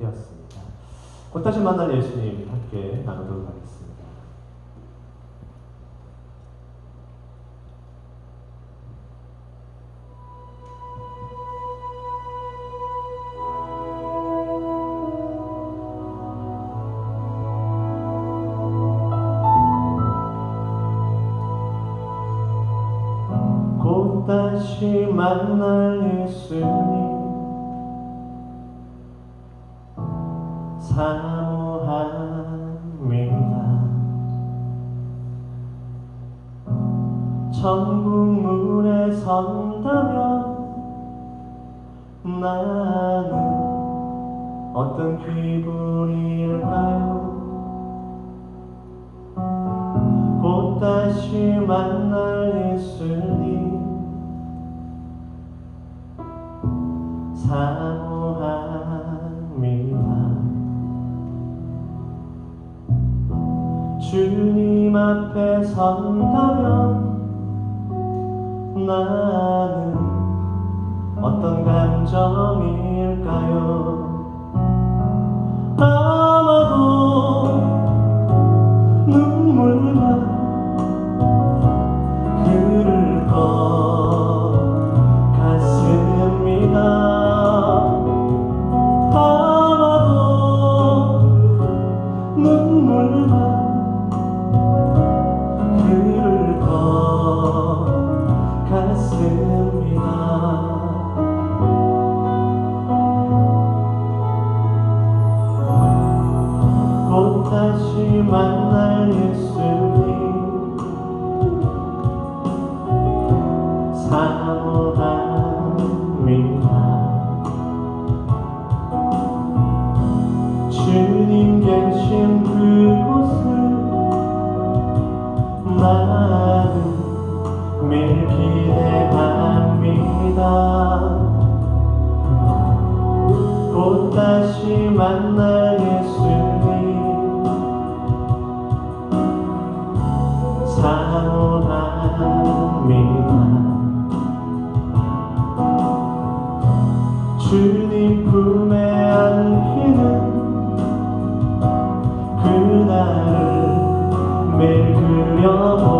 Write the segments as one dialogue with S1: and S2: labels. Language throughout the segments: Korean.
S1: 되었습니다. 곧 다시 만날 예수님 함께 나누도록 하겠습니다. 곧 다시 만날 예수님 사모합니다 천국 문에 선다면 나는 어떤 기분일까요? 곧 다시 만날 예수님 사모 주님 앞에 선다면 나는 어떤 감정일까요 만날 예수님 사모합니다 주님 계신 그곳을 나는 매일 기대합니다. 곧 다시 만날 그날을 매일 그려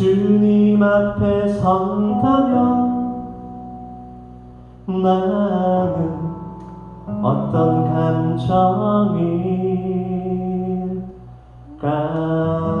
S1: 주님 앞에 선다면 나는 어떤 감정일까?